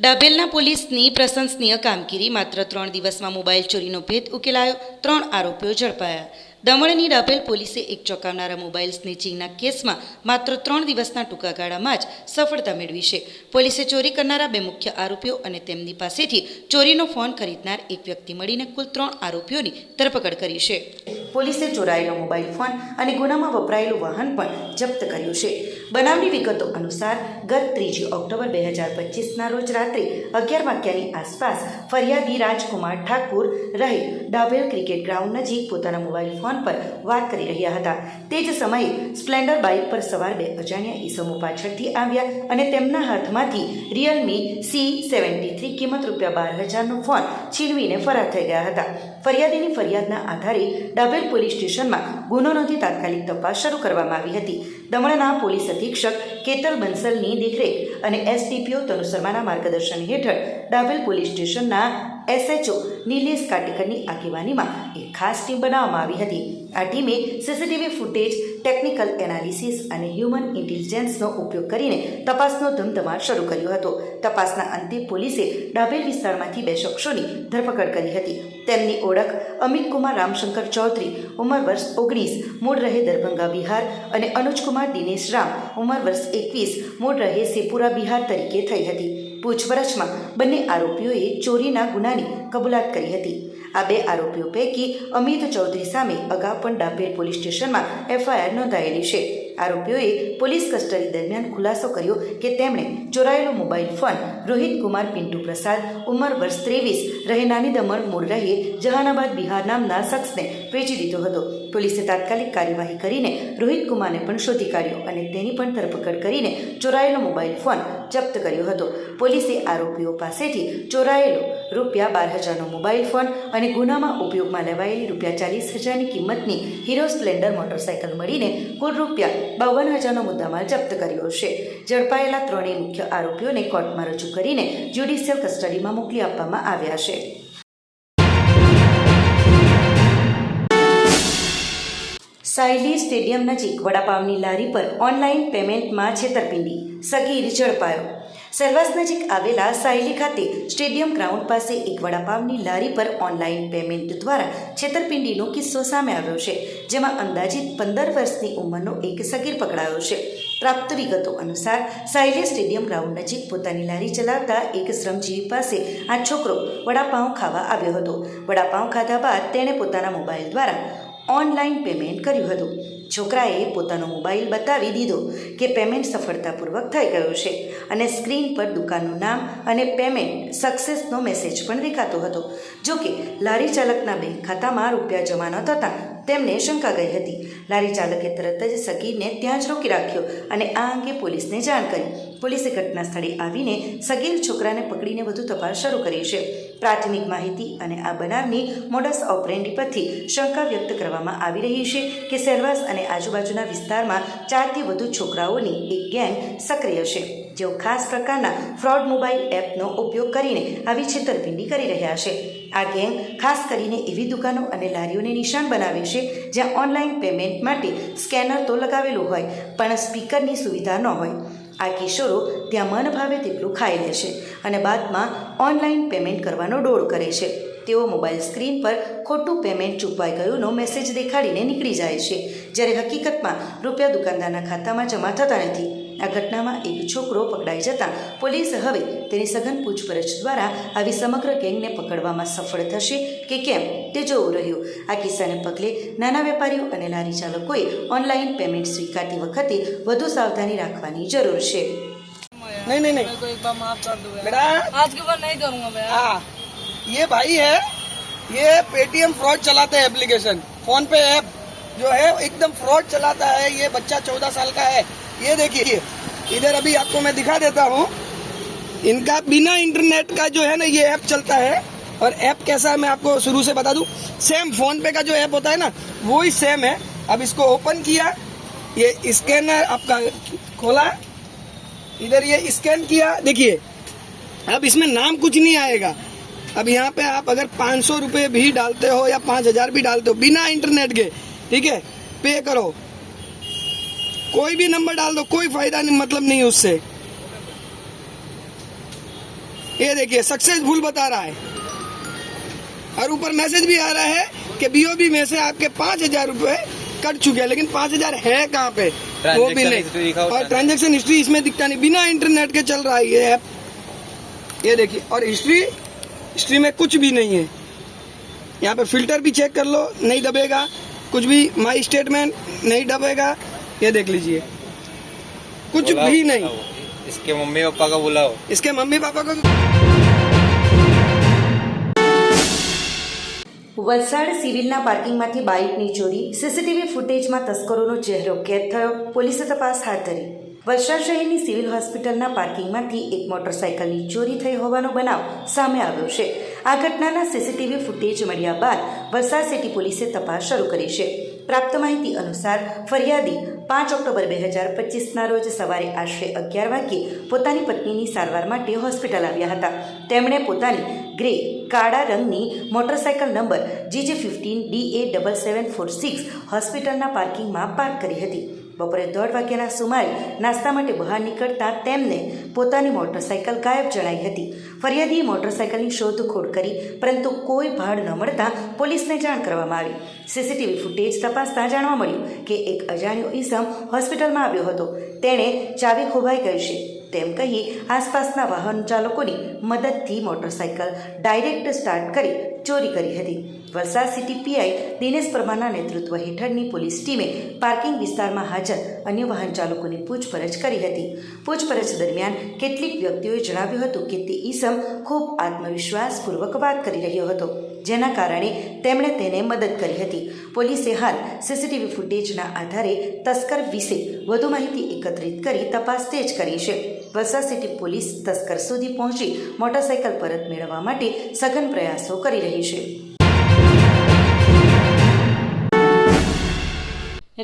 ડાભેલના પોલીસની પ્રશંસનીય કામગીરી માત્ર ત્રણ દિવસમાં મોબાઈલ ચોરીનો ભેદ ઉકેલાયો, ત્રણ આરોપીઓ ઝડપાયા. દમણની ડાભેલ પોલીસે એક ચોંકાવનારા મોબાઈલ સ્નેચિંગના કેસમાં માત્ર ત્રણ દિવસના ટૂંકા ગાળામાં જ સફળતા મેળવી છે. પોલીસે ચોરી કરનારા બે મુખ્ય આરોપીઓ અને તેમની પાસેથી ચોરીનો ફોન ખરીદનાર એક વ્યક્તિ મળીને કુલ ત્રણ આરોપીઓની ધરપકડ કરી છે. પોલીસે ચોરાયેલો મોબાઈલ ફોન અને ગુનામાં વપરાયેલું વાહન પણ જપ્ત કર્યું છે. બનાવની વિગતો અનુસાર, ગત ત્રીજી ઓક્ટોબર બે હજાર પચીસના રોજ રાત્રે અગિયાર વાગ્યાની આસપાસ ફરિયાદી રાજકુમાર ઠાકુર રહે ડાભેલ ક્રિકેટ ગ્રાઉન્ડ નજીક પોતાના મોબાઈલ ફોન પર વાત કરી રહ્યા હતા. તે જ સમયે સ્પ્લેન્ડર બાઇક પર સવાર બે અજાણ્યા ઈસમો પાછળથી આવ્યા અને તેમના હાથમાંથી રિયલમી સી સેવન્ટી થ્રી કિંમત રૂપિયા બાર હજારનો ફોન છીનવીને ફરાર થઈ ગયા હતા. ફરિયાદીની ફરિયાદના આધારે ડાભેલ પોલીસ સ્ટેશનમાં ગુનો નોંધી તાત્કાલિક તપાસ શરૂ કરવામાં આવી હતી. દમણના પોલીસ અધિક્ષક કેતલ બંસલની દેખરેખ અને એસડીપીઓ તનુ શર્માના માર્ગદર્શન હેઠળ ડાભેલ પોલીસ સ્ટેશનના એસએચઓ નિલેશ કાટેકરની આગેવાનીમાં એક ખાસ ટીમ બનાવવામાં આવી હતી. આ ટીમે સીસીટીવી ફૂટેજ, ટેકનિકલ એનાલિસિસ અને હ્યુમન ઇન્ટેલિજન્સનો ઉપયોગ કરીને તપાસનો ધમધમાટ શરૂ કર્યો હતો. તપાસના અંતે પોલીસે ડાભેલ વિસ્તારમાંથી બે શખ્સોની ધરપકડ કરી હતી. તેમની ઓળખ અમિત કુમાર રામશંકર ચૌધરી, ઉંમર વર્ષ ઓગણીસ, મૂળ રહે દરભંગા બિહાર અને અનુજકુમાર દિનેશ રામ, ઉંમર વર્ષ એકવીસ, મૂળ રહે સેપુરા બિહાર તરીકે થઈ હતી. પૂછપરછમાં બંને આરોપીઓએ ચોરીના ગુનાની કબૂલાત કરી હતી. આ બે આરોપીઓ પૈકી અમિત ચૌધરી સામે અગાઉ પણ ડાભેર પોલીસ સ્ટેશનમાં એફઆઈઆર નોંધાયેલી છે. આરોપીઓએ પોલીસ કસ્ટડી દરમિયાન ખુલાસો કર્યો કે તેમણે ચોરાયેલો મોબાઈલ ફોન રોહિત કુમાર પિન્ટુ પ્રસાદ, ઉંમર વર્ષ ત્રેવીસ, રહે નાની દમણ મૂળ રહે જહાનાબાદ બિહાર નામના શખ્સને વેચી દીધો હતો. પોલીસે તાત્કાલિક કાર્યવાહી કરીને રોહિત કુમારને પણ શોધી કાઢ્યો અને તેની પણ ધરપકડ કરીને ચોરાયેલો મોબાઈલ ફોન જપ્ત કર્યો હતો. પોલીસે આરોપીઓ પાસેથી ચોરાયેલો રૂપિયા બાર હજારનો મોબાઈલ ફોન અને ગુનામાં ઉપયોગમાં લેવાયેલી રૂપિયા ચાલીસ હજારની કિંમતની હીરો સ્પ્લેન્ડર મોટરસાયકલ મળીને કુલ રૂપિયા બાવન હજારનો મુદ્દામાલ જપ્ત કર્યો છે. ઝડપાયેલા ત્રણેય મુખ્ય આરોપીઓને કોર્ટમાં રજૂ કરીને જ્યુડિશિયલ કસ્ટડીમાં મોકલી આપવામાં આવ્યા છે. સાયલી સ્ટેડિયમ નજીક વડાપાવની લારી પર ઓનલાઈન પેમેન્ટમાં છેતરપિંડી. સગીર ઝડપાયો. સેલવાસ નજીક આવેલા સાયલી ખાતે સ્ટેડિયમ ગ્રાઉન્ડ પાસે એક વડાપાવની લારી પર ઓનલાઈન પેમેન્ટ દ્વારા છેતરપિંડીનો કિસ્સો સામે આવ્યો છે, જેમાં અંદાજિત પંદર વર્ષની ઉંમરનો એક સગીર પકડાયો છે. પ્રાપ્ત વિગતો અનુસાર, સાયલી સ્ટેડિયમ ગ્રાઉન્ડ નજીક પોતાની લારી ચલાવતા એક શ્રમજીવી પાસે આ છોકરો વડાપાઉં ખાવા આવ્યો હતો. વડાપાઉં ખાધા બાદ તેણે પોતાના મોબાઈલ દ્વારા ઓનલાઈન પેમેન્ટ કર્યું હતું. છોકરાએ પોતાનો મોબાઈલ બતાવી દીધો કે પેમેન્ટ સફળતાપૂર્વક થઈ ગયો છે અને સ્ક્રીન પર દુકાનનું નામ અને પેમેન્ટ સક્સેસનો મેસેજ પણ દેખાતો હતો. જો કે લારી ચાલકના બેંક ખાતામાં રૂપિયા જમા ન થતાં તેમને શંકા ગઈ હતી. લારી ચાલકે તરત જ સગીરને ત્યાં જ રોકી રાખ્યો અને આ અંગે પોલીસને જાણ કરી. પોલીસે ઘટના સ્થળે આવીને સગીર છોકરાને પકડીને વધુ તપાસ શરૂ કરી છે. પ્રાથમિક માહિતી અને આ બનાવની મોડસ ઓપરેન્ડી પરથી શંકા વ્યક્ત કરવામાં આવી રહી છે કે સેલવાસ અને આજુબાજુના વિસ્તારમાં ચારથી વધુ છોકરાઓની એક ગેંગ સક્રિય છે, જેઓ ખાસ પ્રકારના ફ્રોડ મોબાઈલ એપનો ઉપયોગ કરીને આવી છેતરપિંડી કરી રહ્યા છે. આ ગેંગ ખાસ કરીને એવી દુકાનો અને લારીઓને નિશાન બનાવે છે, જ્યાં ઓનલાઈન પેમેન્ટ માટે સ્કેનર તો લગાવેલું હોય, પણ સ્પીકરની સુવિધા ન હોય. આ કિશોરો ત્યાં મન ભાવે તેટલું ખાઈ લે છે અને બાદમાં ઓનલાઈન પેમેન્ટ કરવાનો ડોળ કરે છે. તેઓ મોબાઈલ સ્ક્રીન પર ખોટું પેમેન્ટ ચૂકવાઈ ગયુંનો મેસેજ દેખાડીને નીકળી જાય છે જ્યારે હકીકતમાં રૂપિયા દુકાનદારના ખાતામાં જમા થતા નથી આ ઘટનામાં એક છોકરો પકડાઈ જતાં પોલીસ હવે તેની સઘન પૂછપરછ દ્વારા આવી સમગ્ર ગેંગને પકડવામાં સફળ થશે કે કેમ તે જોવું રહ્યું આ કિસ્સાને પગલે નાના વેપારીઓ અને લારી ચાલકોએ ઓનલાઈન પેમેન્ટ સ્વીકારતી વખતે વધુ સાવધાની રાખવાની જરૂર છે नहीं नहीं नहीं मेरे को एक बार माफ कर दो यार बेटा आज के बाद नहीं करूंगा मैं यार। हाँ ये भाई है, ये पेटीएम फ्रॉड चलाते हैं एप्लीकेशन फ़ोन पे ऐप जो है, एकदम फ्रॉड चलाता है, ये बच्चा चौदह साल का है। ये देखिए, इधर अभी आपको मैं दिखा देता हूँ। इनका बिना इंटरनेट का जो है ना, ये ऐप चलता है। और ऐप कैसा है, मैं आपको शुरू से बता दूँ। सेम फ़ोन पे का जो ऐप होता है ना वो ही सेम है। अब इसको ओपन किया, ये स्कैनर आपका खोला। इधर ये स्कैन किया, देखिए। अब इसमें नाम कुछ नहीं आएगा। अब यहाँ पे आप अगर पाँच सौ रुपये भी डालते हो या पाँच हज़ार भी डालते हो बिना इंटरनेट के ठीक है? पे करो। कोई भी नंबर डाल दो कोई फ़ायदा नहीं मतलब नहीं उससे। ये देखिए सक्सेसफुल बता रहा है। और ऊपर मैसेज भी आ रहा है कि बीओबी में से आपके पाँच हज़ार रूपए कट चुके हैं लेकिन पाँच हज़ार है कहाँ पे? वो भी नहीं। और ट्रांजेक्शन हिस्ट्री इसमें दिखता नहीं बिना इंटरनेट के चल रहा है ये ऐप ये देखिए और हिस्ट्री हिस्ट्री में कुछ भी नहीं है यहाँ पे फिल्टर भी चेक कर लो नहीं दबेगा कुछ भी माई स्टेटमेंट नहीं दबेगा ये देख लीजिए कुछ बुलाओ, भी नहीं बुलाओ। इसके मम्मी पापा को बुलाओ इसके मम्मी पापा को વલસાડ સિવિલના પાર્કિંગમાંથી બાઇકની ચોરી સીસીટીવી ફૂટેજમાં તસ્કરોનો ચહેરો કેદ થયો પોલીસે તપાસ હાથ ધરી વલસાડ શહેરની સિવિલ હોસ્પિટલના પાર્કિંગમાંથી એક મોટરસાઇકલની ચોરી થઈ હોવાનો બનાવ સામે આવ્યો છે. આ ઘટનાના સીસીટીવી ફૂટેજ મળ્યા બાદ વલસાડ સિટી પોલીસે તપાસ શરૂ કરી છે. પ્રાપ્ત માહિતી અનુસાર ફરિયાદી પાંચ ઓક્ટોબર બે હજાર પચીસના રોજ સવારે આશરે અગિયાર વાગ્યે પોતાની પત્નીની સારવાર માટે હોસ્પિટલ આવ્યા હતા. તેમણે પોતાની ગ્રે, કાળા રંગની motorcycle number GJ fifteen D A double seven four six હોસ્પિટલના પાર્કિંગમાં પાર્ક કરી હતી. બપોરે દોઢ વાગ્યાના સુમારે નાસ્તા માટે બહાર નીકળતા તેમને પોતાની મોટરસાઇકલ ગાયબ જણાઈ હતી. ફરિયાદીએ મોટરસાઇકલની શોધખોળ કરી, પરંતુ કોઈ ભાડ ન મળતા પોલીસને જાણ કરવામાં આવી. સીસીટીવી ફૂટેજ તપાસતા જાણવા મળ્યું કે એક અજાણ્યો ઈસમ હોસ્પિટલમાં આવ્યો હતો. તેણે ચાવી ખોવાઈ ગઈ છે. તેમ કહી આસપાસના વાહન ચાલકોની મદદથી મોટરસાઇકલ ડાયરેક્ટ સ્ટાર્ટ કરી ચોરી કરી હતી. વલસાડ સિટી પીઆઈ દિનેશ પરમારના નેતૃત્વ હેઠળની પોલીસ ટીમે પાર્કિંગ વિસ્તારમાં હાજર અન્ય વાહન ચાલકોની પૂછપરછ કરી હતી. પૂછપરછ દરમિયાન કેટલીક વ્યક્તિઓએ જણાવ્યું હતું કે તે ઈસમ ખૂબ આત્મવિશ્વાસપૂર્વક વાત કરી રહ્યો હતો, જેના કારણે તેમણે તેને મદદ કરી હતી. પોલીસે હાલ સીસીટીવી ફૂટેજના આધારે તસ્કર વિશે વધુ માહિતી એકત્રિત કરી તપાસ તેજ કરી છે. વલસાડ સિટી પોલીસ તસ્કર સુધી પહોંચી મોટરસાઇકલ પરત મેળવવા માટે સઘન પ્રયાસો કરી રહી છે.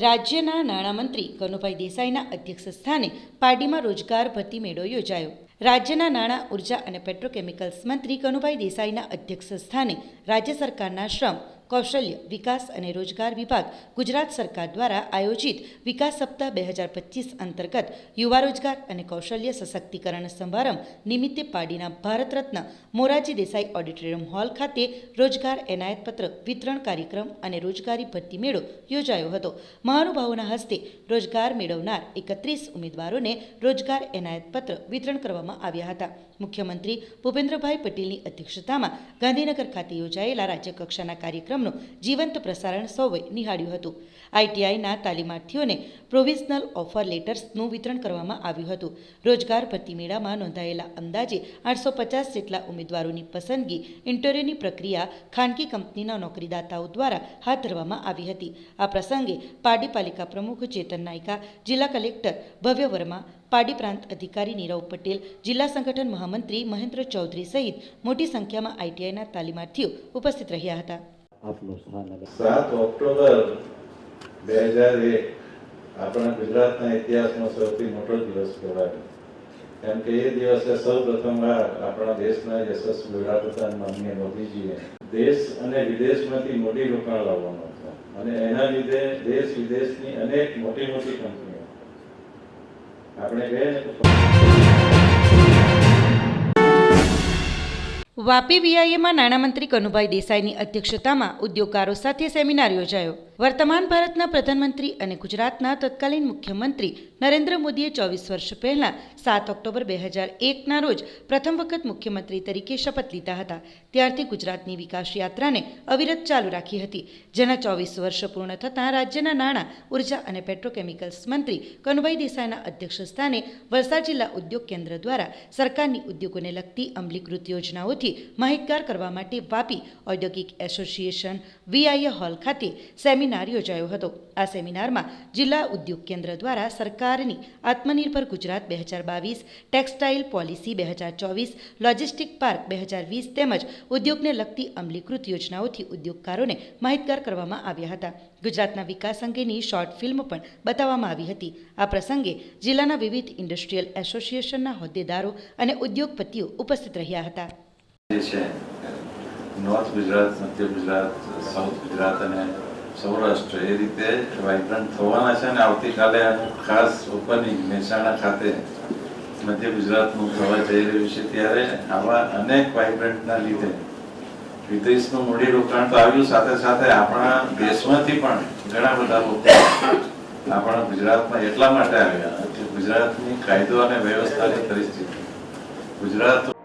રાજ્યના નાણામંત્રી કનુભાઈ દેસાઈના અધ્યક્ષ સ્થાને પાર્ટીમાં રોજગાર ભરતી મેળો યોજાયો. રાજ્યના નાણાં, ઊર્જા અને પેટ્રોકેમિકલ્સ મંત્રી કનુભાઈ દેસાઈના અધ્યક્ષ સ્થાને રાજ્ય સરકારના શ્રમ કૌશલ્ય, વિકાસ અને રોજગાર વિભાગ ગુજરાત સરકાર દ્વારા આયોજિત વિકાસ સપ્તાહ બે હજાર પચીસ અંતર્ગત યુવા રોજગાર અને કૌશલ્ય સશક્તિકરણ સમારંભ નિમિત્તે પાડીના ભારત રત્ન મોરારજી દેસાઈ ઓડિટોરિયમ હોલ ખાતે રોજગાર એનાયતપત્ર વિતરણ કાર્યક્રમ અને રોજગારી ભરતી મેળો યોજાયો હતો. મહાનુભાવોના હસ્તે રોજગાર મેળવનાર એકત્રીસ ઉમેદવારોને રોજગાર એનાયતપત્ર વિતરણ કરવામાં આવ્યા હતા. મુખ્યમંત્રી ભૂપેન્દ્રભાઈ પટેલની અધ્યક્ષતામાં ગાંધીનગર ખાતે યોજાયેલા રાજ્યકક્ષાના કાર્યક્રમનું જીવંત પ્રસારણ સૌએ નિહાળ્યું હતું. આઈટીઆઈના તાલીમાર્થીઓને પ્રોવિઝનલ ઓફર લેટર્સનું વિતરણ કરવામાં આવ્યું હતું. રોજગાર ભરતી મેળામાં નોંધાયેલા અંદાજે આઠસો પચાસ જેટલા ઉમેદવારોની પસંદગી ઇન્ટરવ્યૂની પ્રક્રિયા ખાનગી કંપનીના નોકરીદાતાઓ દ્વારા હાથ ધરવામાં આવી હતી. આ પ્રસંગે પારડી પાલિકા પ્રમુખ ચેતન નાયકા, જિલ્લા કલેક્ટર ભવ્ય વર્મા પારડી પ્રાંત અધિકારી નીરવ પટેલ જિલ્લા સંગઠન મહામંત્રી મહેન્દ્ર ચૌધરી સહિત મોટી સંખ્યામાં આઈટીઆઈના તાલીમાર્થીઓ ઉપસ્થિત રહ્યા હતા. સાત ઓક્ટોબર બે હજાર એક આપણા ગુજરાતના ઇતિહાસનો સૌથી મોટો દિવસ કહેવાય. કેમ કે એ દિવસે સૌ પ્રથમવાર આપણા દેશના યશસ્વી વડાપ્રધાન માનનીય મોદીજીએ દેશ અને વિદેશમાંથી મોટી રોકાણ લાવવાનો હતો. અને એના લીધે દેશ વિદેશની અનેક મોટી મોટી કંપનીઓ આપણે વાપી વીઆઈએમાં નાણામંત્રી કનુભાઈ દેસાઈની અધ્યક્ષતામાં ઉદ્યોગકારો સાથે સેમિનાર યોજાયો. વર્તમાન ભારતના પ્રધાનમંત્રી અને ગુજરાતના તત્કાલીન મુખ્યમંત્રી નરેન્દ્ર મોદીએ ચોવીસ વર્ષ પહેલાં સાત ઓક્ટોબર બે હજાર એકના રોજ પ્રથમ વખત મુખ્યમંત્રી તરીકે શપથ લીધા હતા. ત્યારથી ગુજરાતની વિકાસ યાત્રાને અવિરત ચાલુ રાખી હતી. જેના ચોવીસ વર્ષ પૂર્ણ થતાં રાજ્યના નાણાં, ઊર્જા અને પેટ્રોકેમિકલ્સ મંત્રી કનુભાઈ દેસાઈના અધ્યક્ષ સ્થાને વલસાડ જિલ્લા ઉદ્યોગ કેન્દ્ર દ્વારા સરકારની ઉદ્યોગોને લગતી અમલીકૃત યોજનાઓથી માહિતગાર કરવા માટે વાપી ઔદ્યોગિક એસોસિએશન વીઆઈએ હોલ ખાતે સેમિનાર યોજાયો હતો. આ સેમિનારમાં જિલ્લા ઉદ્યોગ કેન્દ્ર દ્વારા સરકારની આત્મનિર્ભર ગુજરાત બે હજાર બાવીસ ટેક્સટાઇલ પોલિસી બે હજાર ચોવીસ લોજિસ્ટિક પાર્ક બે હજાર વીસ તેમજ ઉદ્યોગને લગતી અમલીકૃત યોજનાઓથી ઉદ્યોગકારોને માહિતગાર કરવામાં આવ્યા હતા. ગુજરાતના વિકાસ અંગેની શોર્ટ ફિલ્મ પણ બતાવવામાં આવી હતી. આ પ્રસંગે જિલ્લાના વિવિધ ઇન્ડસ્ટ્રીયલ એસોસિએશનના હોદ્દેદારો અને ઉદ્યોગપતિઓ ઉપસ્થિત રહ્યા હતા. જે છે નોર્થ ગુજરાત મધ્ય ગુજરાત સાઉથ ગુજરાત અને સૌરાષ્ટ્ર એ રીતે વાઇબ્રન્ટ થવાના છે અને આવતીકાલે ખાસ ઓપનિંગ મહેસાણા ખાતે મધ્ય ગુજરાતનું થવા જઈ રહ્યું છે ત્યારે આવા અનેક વાઇબ્રન્ટના લીધે વિદેશનું મૂડીરોકાણ તો આવ્યું, સાથે સાથે આપણા દેશમાંથી પણ ઘણા બધા લોકો આપણા ગુજરાતમાં એટલા માટે આવ્યા કે ગુજરાતની કાયદો અને વ્યવસ્થાની પરિસ્થિતિ ગુજરાત